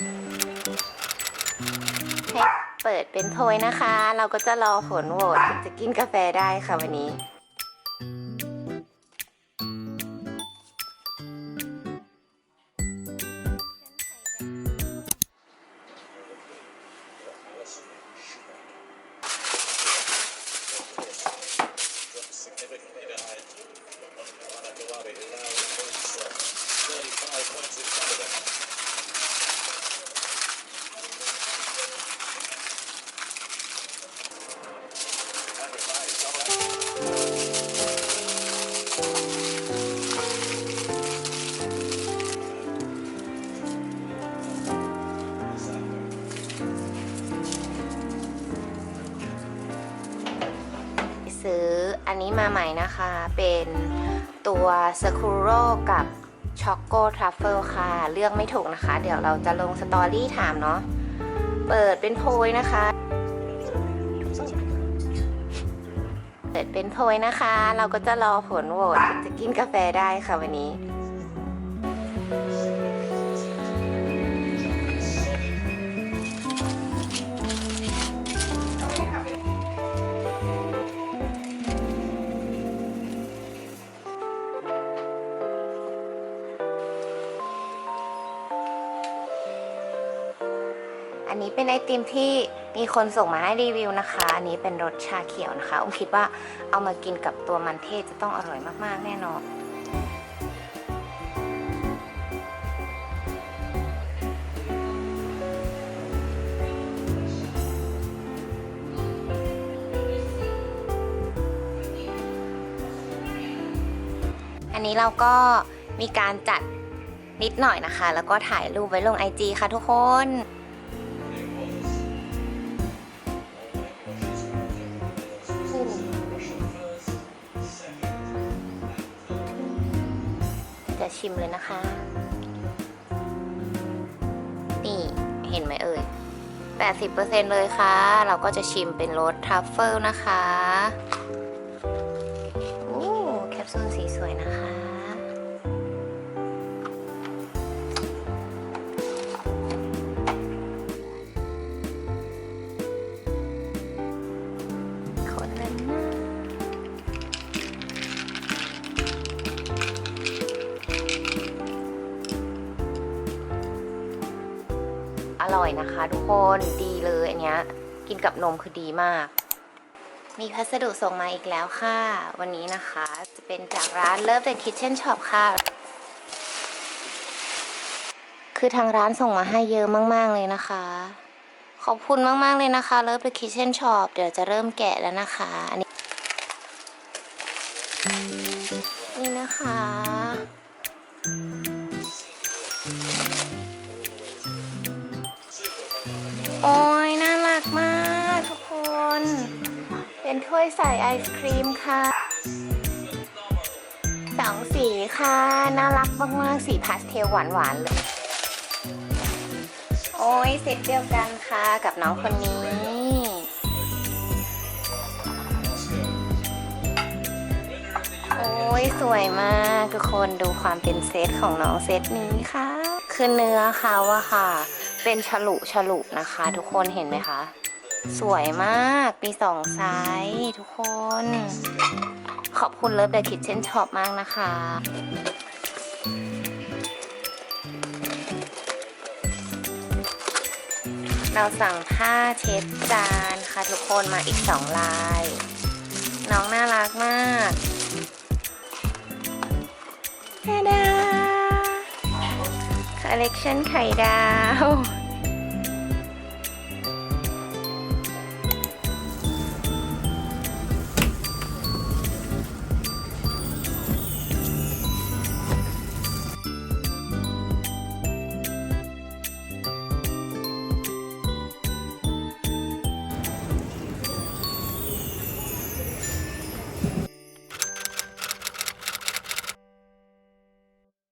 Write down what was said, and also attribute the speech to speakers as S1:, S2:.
S1: ให้เปิดเป็นโพยนะคะ เราก็จะรอผลโหวตถึงจะกินกาแฟได้ค่ะวันนี้ อันนี้มาใหม่นะคะ เป็นตัวสคูโรกับช็อกโกทรัฟเฟิลค่ะ เลือกไม่ถูกนะคะ เดี๋ยวเราจะลงสตอรี่ถามเนาะ เปิดเป็นโพยนะคะ เปิดเป็นโพยนะคะ เราก็จะรอผลโหวตจะกินกาแฟได้ค่ะวันนี้ อันนี้เป็นไอติมที่มีคนส่งมาให้รีวิวนะคะ อันนี้เป็นรสชาเขียวนะคะอุ้มคิดว่าเอามากินกับตัวมันเทศจะต้องอร่อยมากๆ แน่นอนอันนี้เราก็มีการจัดนิดหน่อยนะคะ แล้วก็ถ่ายรูปไว้ลง IG ค่ะทุกคน ชิมเลยนะคะ นี่เห็นไหมเอ่ย 80%เลยค่ะ เราก็จะชิมเป็นรสทัฟเฟิลนะคะ อยนะคะ ทุกคนดีเลยอันเนี้ยกินกับนมคือดีมาก มีพัสดุส่งมาอีกแล้วค่ะ วันนี้นะคะจะเป็นจากร้าน Love the Kitchen Shop ค่ะ คือทางร้านส่งมาให้เยอะมาก ๆ เลยนะคะ ขอบคุณมาก ๆ เลยนะคะ Love the Kitchen Shop เดี๋ยวจะเริ่มแกะแล้วนะคะอันนี้นี่นะคะ โอ้ยน่ารักมากทุกคน เป็นถ้วยใส่ไอศครีมค่ะสองสีค่ะ น่ารักมากๆ สีพาสเทลหวานๆเลย โอ้ยเซตเดียวกันค่ะกับน้องคนนี้ สวยมากทุกคนดูความเป็นเซตของน้องเซตนี้ค่ะ คือเนื้อเขาอะค่ะ เป็นฉลุฉลุนะคะ ทุกคนเห็นไหมคะ สวยมากมีสองไซส์ทุกคน ขอบคุณเลิฟเดอะคิทเช่นช็อปมากนะคะเราสั่งผ้าเช็ดจานค่ะทุกคนมาอีกสองลาย คอลเลกชันไข่ดาว